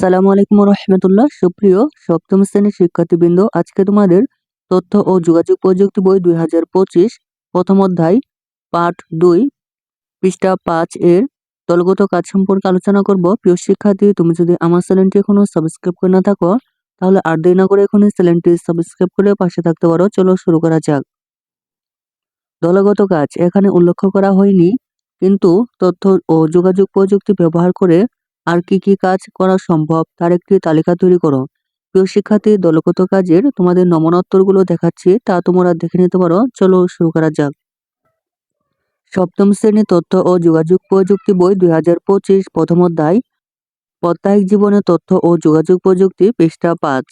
আসসালামু আলাইকুম রহমতুল্লাহ সুপ্রিয় সপ্তম শ্রেণির শিক্ষার্থীবৃন্দ, আজকে তোমাদের তথ্য ও যোগাযোগ প্রযুক্তি বই দুই হাজার পঁচিশ, প্রথম অধ্যায়, পাঠ দুই, পৃষ্ঠা পাঁচ এর দলগত কাজ সম্পর্কে আলোচনা করব। প্রিয় শিক্ষার্থী, তুমি যদি আমার চ্যানেলটি এখনও সাবস্ক্রাইব করে না থাকো, তাহলে আর দেরি না করে এখনই চ্যানেলটি সাবস্ক্রাইব করে পাশে থাকতে পারো। চলো শুরু করা যাক। দলগত কাজ, এখানে উল্লেখ করা হয়নি, কিন্তু তথ্য ও যোগাযোগ প্রযুক্তি ব্যবহার করে আর কি কি কাজ করা সম্ভব তার একটি তালিকা তৈরি করো। প্রিয় শিক্ষার্থী, দলগত কাজের তোমাদের নমনোত্তরগুলো দেখাচ্ছি, তা তোমরা দেখে নিতে পারো। চলো শুরু করা যাক। সপ্তম শ্রেণি তথ্য ও যোগাযোগ প্রযুক্তি বই দুই হাজার পঁচিশ, প্রথম অধ্যায়। প্রত্যাহিক জীবনে তথ্য ও যোগাযোগ প্রযুক্তি পৃষ্ঠা পাঁচ।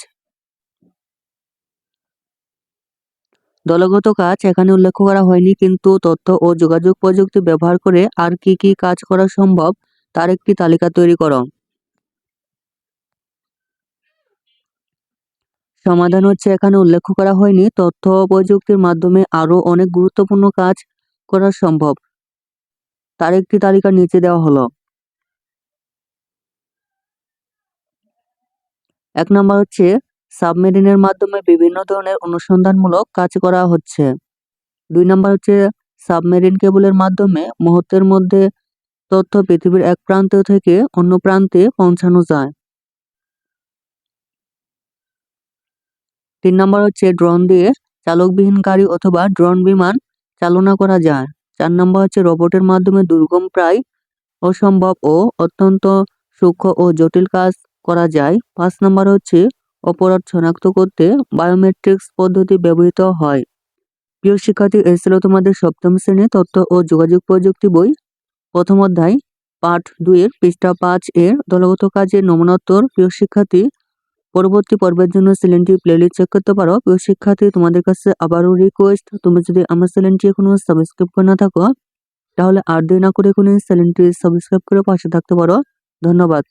দলগত কাজ এখানে উল্লেখ করা হয়নি, কিন্তু তথ্য ও যোগাযোগ প্রযুক্তি ব্যবহার করে আর কি কি কাজ করা সম্ভব তার একটি তালিকা তৈরি করো। সমাধান হচ্ছে, এখানে উল্লেখ করা হয়নি, তথ্য প্রযুক্তির মাধ্যমে আরও অনেক গুরুত্বপূর্ণ কাজ করা সম্ভব। তার একটি তালিকা নিচে দেওয়া হলো। এক নম্বর হচ্ছে, সাবমেরিনের মাধ্যমে বিভিন্ন ধরনের অনুসন্ধানমূলক কাজ করা হচ্ছে। দুই নম্বর হচ্ছে, সাবমেরিন কেবলের মাধ্যমে মুহূর্তের মধ্যে তথ্য পৃথিবীর এক প্রান্ত থেকে অন্য প্রান্তে পৌঁছানো যায়। তিন নম্বর হচ্ছে ড্রোন দিয়ে চালকবিহীন গাড়ি অথবা ড্রোন বিমান চালনা করা যায়। চার নম্বর হচ্ছে রোবটের মাধ্যমে দুর্গম, প্রায় অসম্ভব ও অত্যন্ত সূক্ষ্ম ও জটিল কাজ করা যায়। পাঁচ নম্বর হচ্ছে অপরাধ শনাক্ত করতে বায়োমেট্রিক্স পদ্ধতি ব্যবহৃত হয়। প্রিয় শিক্ষার্থী ছিল তোমাদের সপ্তম শ্রেণি তথ্য ও যোগাযোগ প্রযুক্তি বই। প্রথম অধ্যায়, পাঠ দুইয়ের পৃষ্ঠা পাঁচ এর দলগত কাজের নমনোত্তর। প্রিয় শিক্ষার্থী, পরবর্তী পর্বের জন্য চ্যানেলটি প্লেলিস্ট চেক করতে পারো। প্রিয় শিক্ষার্থী, তোমাদের কাছে আবারও রিকোয়েস্ট তুমি যদি আমার চ্যানেলটি এখনও সাবস্ক্রাইব করে না থাকো, তাহলে আর দেরি না করে এখনই চ্যানেলটি সাবস্ক্রাইব করে পাশে থাকতে পারো। ধন্যবাদ।